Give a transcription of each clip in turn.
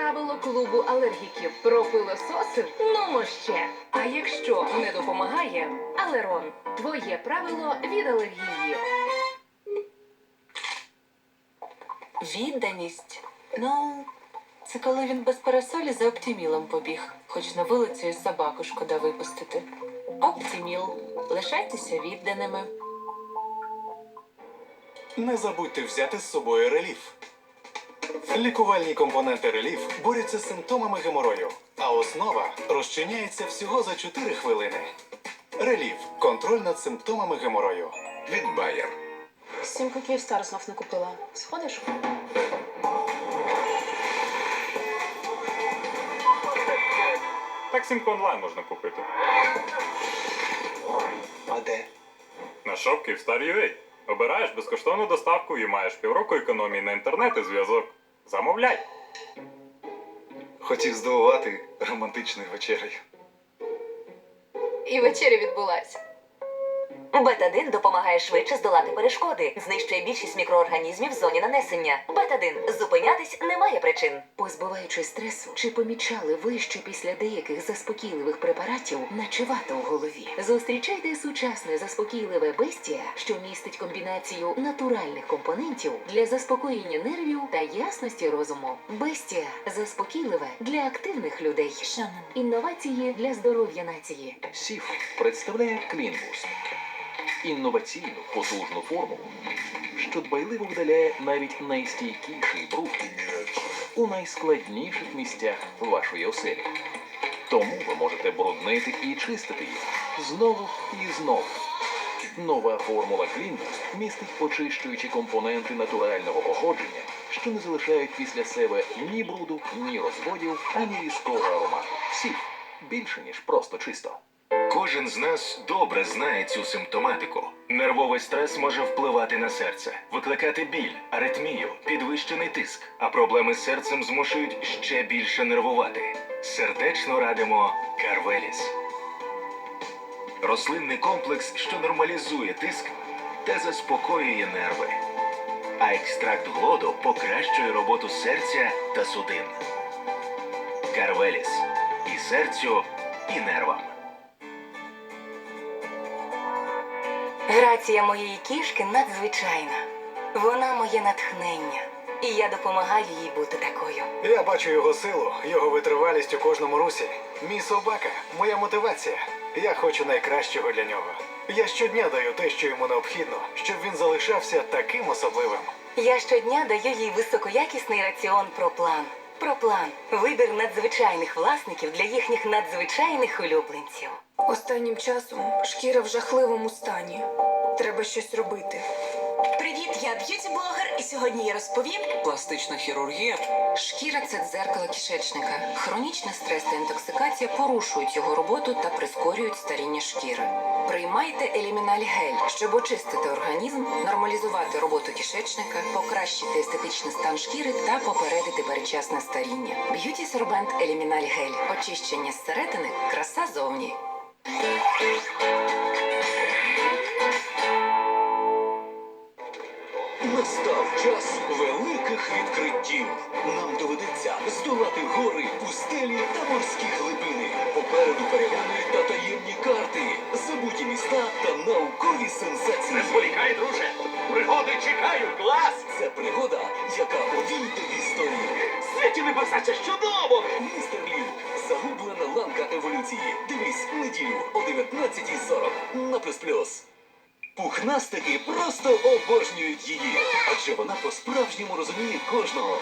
правило клубу алергіків. Пропилососив? Ну ще. А якщо не допомагає, Алерон. Твоє правило від алергії. Відданість. Ну, це коли він без парасолі за оптімілом побіг, хоч на вулицю із собаку шкода випустити. Оптіміл. Лишайтеся відданими. Не забудьте взяти з собою реліф. Лікувальні компоненти реліф борються з симптомами геморою, а основа розчиняється всього за 4 хвилини. Реліф контроль над симптомами геморою. Від Bayer. Сімку Київстар знов не купила. Сходиш? Так сімку онлайн можна купити. А де? На шоп Київстар.ua. Обираєш безкоштовну доставку і маєш півроку економії на інтернет і зв'язок. Замовляй! Хотів здивувати романтичною вечерею. І вечеря відбулася. Бетадин допомагає швидше здолати перешкоди, знищує більшість мікроорганізмів в зоні нанесення. Бетадин зупинятись немає причин. Позбуваючись стресу, чи помічали ви, що після деяких заспокійливих препаратів начевато у голові? Зустрічайте сучасне заспокійливе бестія, що містить комбінацію натуральних компонентів для заспокоєння нервів та ясності розуму. Бестія заспокійливе для активних людей. Шанон. Інновації для здоров'я нації. Сіф представляє Клінбус інноваційну потужну формулу, що дбайливо видаляє навіть найстійкіший бруд у найскладніших місцях вашої оселі. Тому ви можете бруднити і чистити їх знову і знову. Нова формула Клінбус містить очищуючі компоненти натурального походження, що не залишають після себе ні бруду, ні розводів, ані різкого аромату. Сіф більше ніж просто чисто. Кожен з нас добре знає цю симптоматику. Нервовий стрес може впливати на серце, викликати біль, аритмію, підвищений тиск, а проблеми з серцем змушують ще більше нервувати. Сердечно радимо Карвеліс. Рослинний комплекс, що нормалізує тиск та заспокоює нерви. А екстракт глоду покращує роботу серця та судин. Карвеліс. І серцю, і нервам. Грація моєї кішки надзвичайна. Вона моє натхнення. І я допомагаю їй бути такою. Я бачу його силу, його витривалість у кожному русі. Мій собака, моя мотивація. Я хочу найкращого для нього. Я щодня даю те, що йому необхідно, щоб він залишався таким особливим. Я щодня даю їй високоякісний раціон Проплан. Проплан вибір надзвичайних власників для їхніх надзвичайних улюбленців. Останнім часом шкіра в жахливому стані. Треба щось робити. Я б'юті-блогер, і сьогодні я розповім. Пластична хірургія. Шкіра це дзеркало кишечника. Хронічний стрес та інтоксикація порушують його роботу та прискорюють старіння шкіри. Приймайте еліміналь гель, щоб очистити організм, нормалізувати роботу кишечника, покращити естетичний стан шкіри та попередити передчасне старіння. Б'юті сорбент еліміналь гель. Очищення зсередини, краса зовні. Настав час великих відкриттів. Нам доведеться здолати гори, пустелі та морські глибини. Попереду перегони та таємні карти, забуті міста та наукові сенсації. Не зволікай, друже! Пригоди чекають клас! Це пригода, яка увійде в історію. Світі небеса, це чудово! Містер Лів. Загублена ланка еволюції. Дивись неділю о 19.40 на плюс плюс. Пухнастики просто обожнюють її, адже вона по-справжньому розуміє кожного.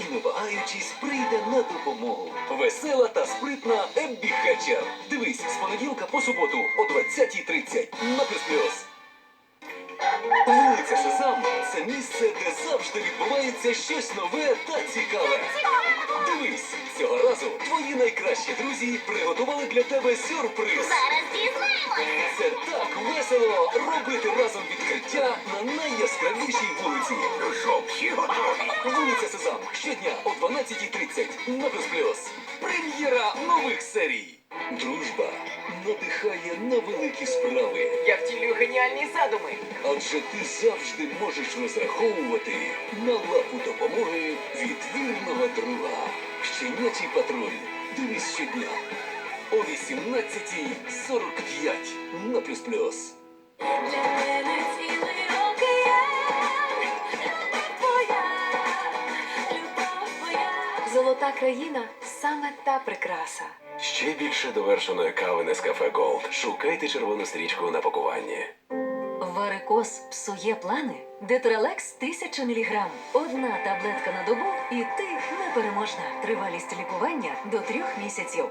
І не вагаючись, прийде на допомогу. Весела та спритна Еббі Хетчер. Дивись з понеділка по суботу о 20.30 на плюс. Вулиця Сезам це місце, де завжди відбувається щось нове та цікаве. Дивись, цього разу твої найкращі друзі приготували для тебе сюрприз. Зараз Це так весело робити разом відкриття на найяскравішій вулиці. Що всі готові? Вулиця Сезам щодня о 12.30 на плюс плюс. Прем'єра нових серій. Дружба надихає на великі справи. Геніальні задуми. Адже ти завжди можеш розраховувати на лапу допомоги від вірного друга. Щенячий патруль. Дивись щодня о 18.45 на плюс плюс. Золота країна саме та прикраса. Ще більше довершеної кави Нескафе Голд. Шукайте червону стрічку на пакуванні. Варикоз псує плани. Детралекс 1000 мг. Одна таблетка на добу, і ти непереможна. Тривалість лікування до трьох місяців.